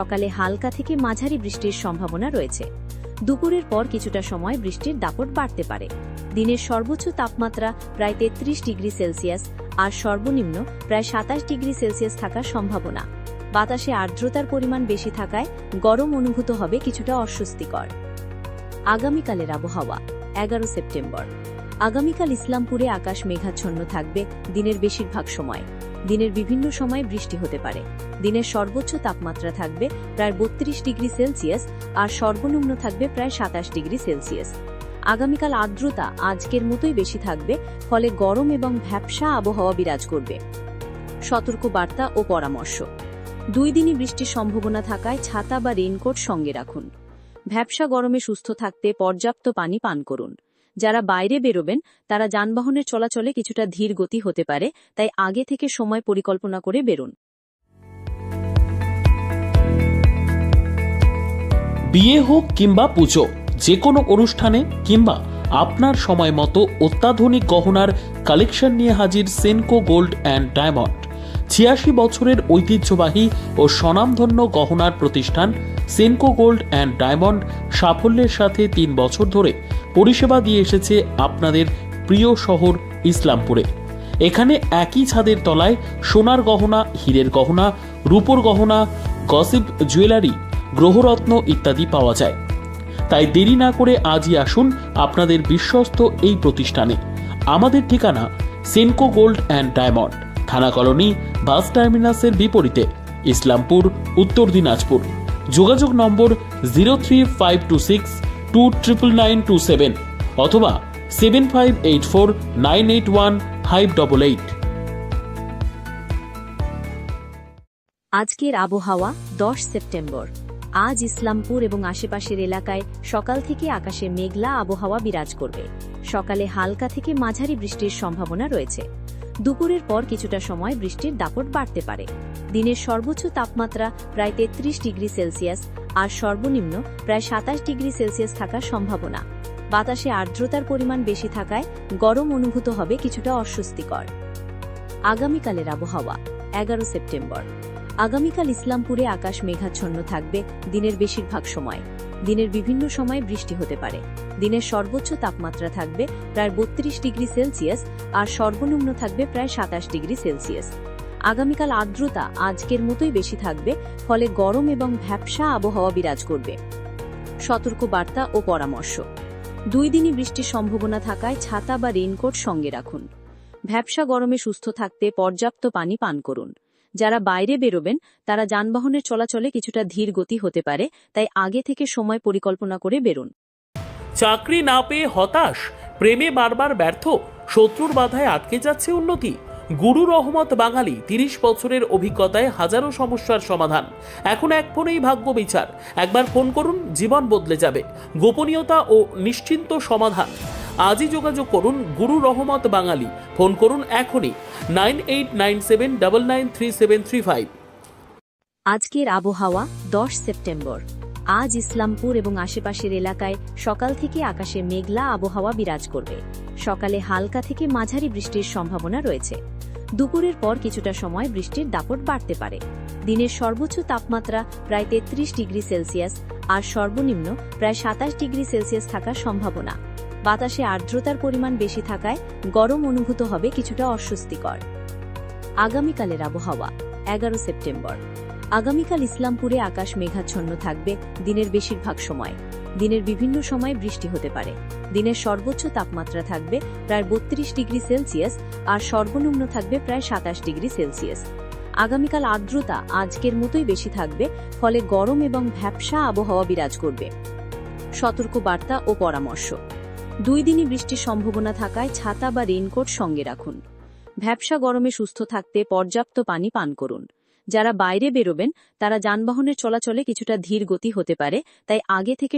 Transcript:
সকালে হালকা থেকে মাঝারি বৃষ্টির সম্ভাবনা রয়েছে। দুপুরের পর কিছুটা সময় বৃষ্টির দাপট বাড়তে পারে। দিনের সর্বোচ্চ তাপমাত্রা প্রায় তেত্রিশ ডিগ্রি সেলসিয়াস আর সর্বনিম্ন প্রায় সাতাশ ডিগ্রি সেলসিয়াস থাকার সম্ভাবনা। বাতাসে আর্দ্রতার পরিমাণ বেশি থাকায় গরম অনুভূত হবে কিছুটা অস্বস্তিকর। আগামীকালের আবহাওয়া, এগারো সেপ্টেম্বর। আগামীকাল ইসলামপুরে আকাশ মেঘাচ্ছন্ন থাকবে দিনের বেশিরভাগ সময়। দিনের বিভিন্ন সময় বৃষ্টি হতে পারে। দিনের সর্বোচ্চ তাপমাত্রা থাকবে প্রায় বত্রিশ ডিগ্রি সেলসিয়াস আর সর্বনিম্ন থাকবে প্রায় সাতাশ ডিগ্রি সেলসিয়াস। আগামীকাল আর্দ্রতা আজকের মতোই বেশি থাকবে, ফলে গরম এবং ভ্যাপসা আবহাওয়া বিরাজ করবে। সতর্ক বার্তা ও পরামর্শ। দুই দিনই বৃষ্টির সম্ভাবনা থাকায় ছাতা বা রেইনকোট সঙ্গে রাখুন। ভ্যাপসা গরমে সুস্থ থাকতে পর্যাপ্ত পানি পান করুন। যারা বাইরে বেরোবেন, তারা যানবাহনের চলাচলে কিছুটা ধীর গতি হতে পারে, তাই আগে থেকে সময় পরিকল্পনা করে বেরুন। বিয়ে হোক কিংবা পুজো যে কোনো অনুষ্ঠানে কিংবা আপনার সময় মতো অত্যাধুনিক গহনার কালেকশন নিয়ে হাজির সেনকো গোল্ড অ্যান্ড ডায়মন্ড। ছিয়াশি বছরের ঐতিহ্যবাহী ও স্বনামধন্য গহনার প্রতিষ্ঠান সেনকো গোল্ড অ্যান্ড ডায়মন্ড সাফল্যের সাথে তিন বছর ধরে পরিষেবা দিয়ে এসেছে আপনাদের প্রিয় শহর ইসলামপুরে। এখানে একই ছাদের তলায় সোনার গহনা, হীরের গহনা, রূপোর গহনা গসিপ জুয়েলারি গ্রহরত্ন ইত্যাদি পাওয়া যায়। তাই দেরি না করে আজই আসুন আপনাদের বিশ্বস্ত এই প্রতিষ্ঠানে। আমাদের ঠিকানা সেনকো গোল্ড অ্যান্ড ডায়মন্ড থানা কলোনি, বাস টার্মিনাসের বিপরীতে, ইসলামপুর, উত্তর দিনাজপুর। যোগাযোগ নম্বর zero three five two six two triple nine two seven অথবা seven five eight four nine eight one five double eight আজকের আবহাওয়া দশ সেপ্টেম্বর। আজ ইসলামপুর এবং আশেপাশের এলাকায় সকাল থেকে আকাশে মেঘলা আবহাওয়া বিরাজ করবে। সকালে হালকা থেকে মাঝারি বৃষ্টির সম্ভাবনা রয়েছে। দুপুরের পর কিছুটা সময় বৃষ্টির দাপট বাড়তে পারে। দিনের সর্বোচ্চ তাপমাত্রা প্রায় তেত্রিশ ডিগ্রি সেলসিয়াস আর সর্বনিম্ন প্রায় সাতাশ ডিগ্রি সেলসিয়াস থাকার সম্ভাবনা। বাতাসে আর্দ্রতার পরিমাণ বেশি থাকায় গরম অনুভূত হবে কিছুটা অস্বস্তিকর। আগামীকালের আবহাওয়া, এগারো সেপ্টেম্বর। আগামীকাল ইসলামপুরে আকাশ মেঘাচ্ছন্ন থাকবে দিনের বেশিরভাগ সময়। দিনের বিভিন্ন সময় বৃষ্টি হতে পারে। দিনের সর্বোচ্চ তাপমাত্রা থাকবে প্রায় বত্রিশ ডিগ্রি সেলসিয়াস আর সর্বনিম্ন থাকবে প্রায় সাতাশ ডিগ্রি সেলসিয়াস। আগামীকাল আর্দ্রতা আজকের মতোই বেশি থাকবে, ফলে গরম এবং ভ্যাপসা আবহাওয়া বিরাজ করবে। সতর্ক বার্তা ও পরামর্শ। দুই দিনই বৃষ্টির সম্ভাবনা থাকায় ছাতা বা রেইনকোট সঙ্গে রাখুন। ভ্যাপসা গরমে সুস্থ থাকতে পর্যাপ্ত পানি পান করুন। যারা বাইরে বেরোবেন, তারা যানবাহনের চলাচলে কিছুটা ধীর গতি হতে পারে, তাই আগে থেকে সময় পরিকল্পনা করে বেরুন। চাকরি না পেয়ে হতাশ? প্রেমে বারবার ব্যর্থ? শত্রুর বাধায় আটকে যাচ্ছে উন্নতি? গুরু রহমত বাঙালি তিরিশ বছরের অভিজ্ঞতায় হাজারো সমস্যার সমাধান। এখন এক ফোনেই ভাগ্য বিচার। একবার ফোন করুন, জীবন বদলে যাবে। গোপনীয়তা ও নিশ্চিন্ত সমাধান। আজই যোগাযোগ করুন গুরু রহমত বাঙালি। ফোন করুন এখনই nine eight nine seven double nine three seven three five. আজকের আবহাওয়া দশ সেপ্টেম্বর। আজ ইসলামপুর এবং আশেপাশের এলাকায় সকাল থেকে আকাশে মেঘলা আবহাওয়া বিরাজ করবে। সকালে হালকা থেকে মাঝারি বৃষ্টির সম্ভাবনা রয়েছে। দুপুরের পর কিছুটা সময় বৃষ্টির দাপট বাড়তে পারে। দিনের সর্বোচ্চ তাপমাত্রা প্রায় তেত্রিশ ডিগ্রি সেলসিয়াস আর সর্বনিম্ন প্রায় সাতাশ ডিগ্রি সেলসিয়াস থাকার সম্ভাবনা। বাতাসে আর্দ্রতার পরিমাণ বেশি থাকায় গরম অনুভূত হবে কিছুটা অস্বস্তিকর। আগামীকালের আবহাওয়া, এগারো সেপ্টেম্বর। আগামীকাল ইসলামপুরে আকাশ মেঘাচ্ছন্ন থাকবে, দিনের বেশিরভাগ সময়। দিনের বিভিন্ন সময় বৃষ্টি হতে পারে। দিনের সর্বোচ্চ তাপমাত্রা থাকবে প্রায় বত্রিশ ডিগ্রি সেলসিয়াস আর সর্বনিম্ন থাকবে প্রায় সাতাশ ডিগ্রি সেলসিয়াস। আগামীকাল আর্দ্রতা আজকের মতোই বেশি থাকবে, ফলে গরম এবং ভ্যাপসা আবহাওয়া বিরাজ করবে। সতর্ক বার্তা ও পরামর্শ। দুই দিনই বৃষ্টির সম্ভাবনা থাকায় ছাতা বা রেইনকোট সঙ্গে রাখুন। ভ্যাপসা গরমে সুস্থ থাকতে পর্যাপ্ত পানি পান করুন। যারা বাইরে বেরোবেন তারা যানবাহনের চলাচলে কিছুটা ধীর গতি হতে পারে তাই আগে থেকে